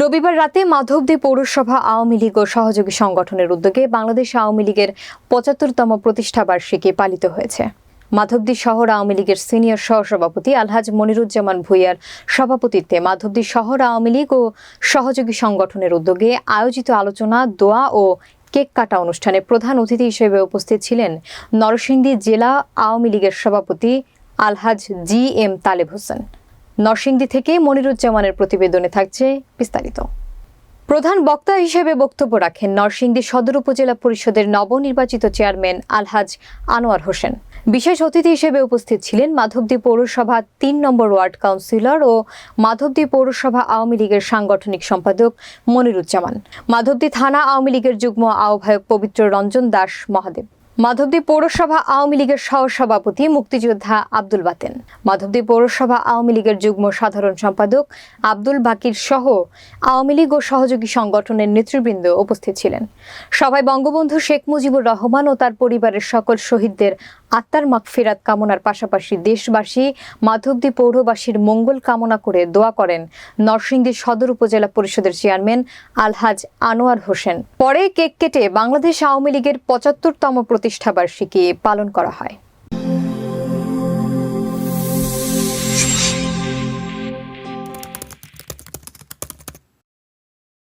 রবিবার রাতে মাধবদী পৌরসভা আওয়ামী লীগ ও সহযোগী সংগঠনের উদ্যোগে বাংলাদেশ আওয়ামী লীগের পঁচাত্তরতম প্রতিষ্ঠাবার্ষিকী পালিত হয়েছে। মাধবদী শহর আওয়ামী লীগের সিনিয়র সহসভাপতি আলহাজ মনিরুজ্জামান ভুইয়ার সভাপতিত্বে মাধবদী শহর আওয়ামী লীগ ও সহযোগী সংগঠনের উদ্যোগে আয়োজিত আলোচনা, দোয়া ও কেক কাটা অনুষ্ঠানে প্রধান অতিথি হিসেবে উপস্থিত ছিলেন নরসিংদী জেলা আওয়ামী লীগের সভাপতি আলহাজ জি এম তালেব হোসেন। নরসিংদী থেকে মনিরুজ্জামানের প্রতিবেদনে থাকছে বিস্তারিত। প্রধান বক্তা হিসেবে বক্তব্য রাখেন নরসিংদী সদর উপজেলা পরিষদের নবনির্বাচিত চেয়ারম্যান আলহাজ আনোয়ার হোসেন। বিশেষ অতিথি হিসেবে উপস্থিত ছিলেন মাধবদী পৌরসভা তিন নম্বর ওয়ার্ড কাউন্সিলর ও মাধবদী পৌরসভা আওয়ামী লীগের সাংগঠনিক সম্পাদক মনিরুজ্জামান। মাধবদী থানা আওয়ামী লীগের যুগ্ম আহ্বায়ক পবিত্র রঞ্জন দাস মহাদেব। মাধবদী পৌরসভা আওয়ামী লীগের সহসভাপতি মুক্তিযোদ্ধা আব্দুল বাতেন। মাধবদী পৌরসভা আওয়ামী লীগের যুগ্ম সাধারণ সম্পাদক আব্দুল বাকির সহ আওয়ামী লীগ ও সহযোগী সংগঠনের নেতৃবৃন্দ উপস্থিত ছিলেন। সভায় বঙ্গবন্ধু শেখ মুজিবুর রহমান ও তার পরিবারের সকল শহীদদের আত্মার মাগফিরাত কামনার পাশাপাশি দেশবাসী মাধবদী পৌরবাসীর মঙ্গল কামনা করে দোয়া করেন নরসিংদী সদর উপজেলা পরিষদের চেয়ারম্যান আলহাজ আনোয়ার হোসেন। পরে কেক কেটে বাংলাদেশ আওয়ামী লীগের পঁচাত্তরতম প্রতিষ্ঠাবার্ষিকী পালন করা হয়।